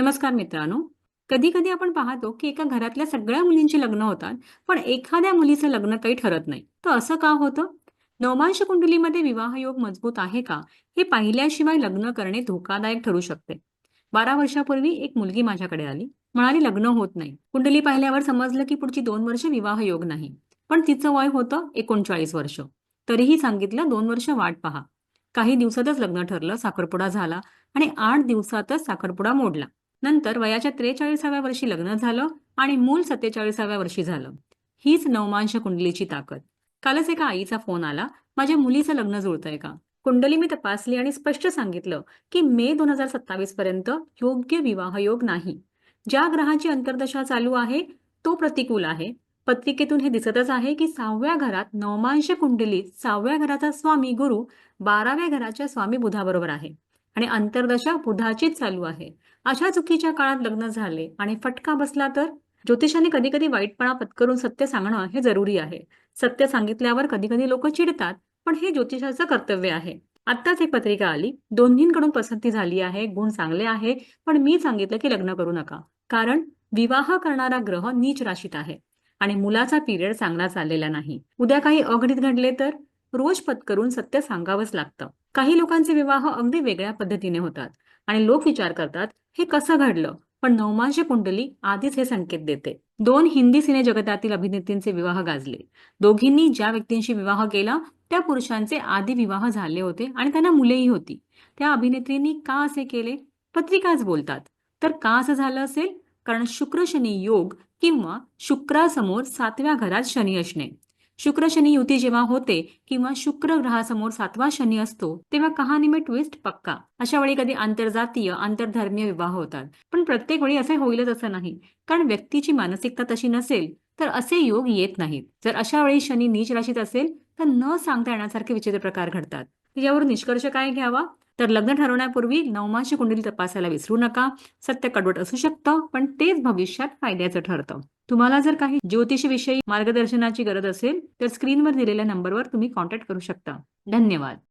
नमस्कार मित्रांनो. कधी कधी आपण पाहतो की एका घरातल्या सगळ्या मुलींची लग्न होतात पण एखाद्या मुलीचं लग्न काही ठरत नाही. तर असं का होतं? नवमांश कुंडलीमध्ये विवाहयोग मजबूत आहे का? हे पाहिल्याशिवाय लग्न करणे धोकादायक ठरू शकते. बारा वर्षापूर्वी एक मुलगी माझ्याकडे आली. म्हणाली लग्न होत नाही. कुंडली पाहिल्यावर समजलं की पुढची दोन वर्ष विवाहयोग नाही. पण तिचं वय होतं एकोणचाळीस वर्ष. तरीही सांगितलं दोन वर्ष वाट पहा. काही दिवसातच लग्न ठरलं साखरपुडा झाला आणि आठ दिवसातच साखरपुडा मोडला. नंतर वयाच्या त्रेचाळीसाव्या वर्षी लग्न झालं आणि मूल सत्तेचाळीसाव्या वर्षी झालं. हीच नवमांश कुंडलीची ताकद. कालच एका आईचा फोन आला माझ्या मुलीचं लग्न जुळतंय का? कुंडली मी तपासली आणि स्पष्ट सांगितलं की मे दोन हजार सत्तावीस पर्यंत योग्य विवाहयोग नाही. ज्या ग्रहाची अंतर्दशा चालू आहे तो प्रतिकूल आहे. पत्रिकेतून हे दिसतच आहे की सहाव्या घरात नवमांश कुंडलीत सहाव्या घराचा स्वामी गुरु बाराव्या घराच्या स्वामी बुधाबरोबर आहे. आणि अंतर्दशा बुधाचीच चालू आहे. अशा चुकीच्या काळात लग्न झाले आणि फटका बसला तर? ज्योतिषाने कधी कधी वाईटपणा पत्करून सत्य सांगणं हे जरुरी आहे. सत्य सांगितल्यावर कधी कधी लोक चिडतात पण हे ज्योतिषाचं कर्तव्य आहे. आत्ताच एक पत्रिका आली. दोन्हींकडून पसंती झाली आहे गुण चांगले आहे पण मी सांगितलं की लग्न करू नका. कारण विवाह करणारा ग्रह नीच राशीत आहे आणि मुलाचा पिरियड चांगला चाललेला नाही. उद्या काही अघडीत घडले तर? रोज पत्करून सत्य सांगावंच लागतं. काही लोकांचे विवाह अगदी वेगळ्या पद्धतीने होतात आणि लोक विचार करतात हे कसं घडलं? पण नवमांश कुंडली आधीच हे संकेत देते. दोन हिंदी सिने जगतातील अभिनेत्रींचे विवाह गाजले. दोघींनी ज्या व्यक्तींशी विवाह केला त्या पुरुषांचे आधी विवाह झाले होते आणि त्यांना मुलेही होती. त्या अभिनेत्रींनी का असे केले? पत्रिकाच बोलतात. तर का असं झालं असेल? कारण शुक्र शनी योग किंवा शुक्रासमोर सातव्या घरात शनी असणे. शुक्र शनी युती जेव्हा होते किंवा शुक्र ग्रहासमोर सातवा शनी असतो तेव्हा कहाणी में ट्विस्ट पक्का. अशा वेळी कधी आंतरजातीय आंतरधर्मीय विवाह होतात. पण प्रत्येक वेळी असे होईलच असं नाही. कारण व्यक्तीची मानसिकता तशी नसेल तर असे योग येत नाहीत. जर अशा वेळी शनी नीच राशीत असेल तर न सांगता येण्यासारखे विचित्र प्रकार घडतात. यावर निष्कर्ष काय घ्यावा? तर लग्न ठरवण्यापूर्वी नवमाशी कुंडली तपासायला विसरू नका. सत्य कडवट असू शकतं पण तेच भविष्यात फायद्याचं ठरतं. तुम्हाला जर काही ज्योतिषविषयी मार्गदर्शनाची गरज असेल तर स्क्रीनवर दिलेल्या नंबरवर तुम्ही कॉन्टॅक्ट करू शकता. धन्यवाद.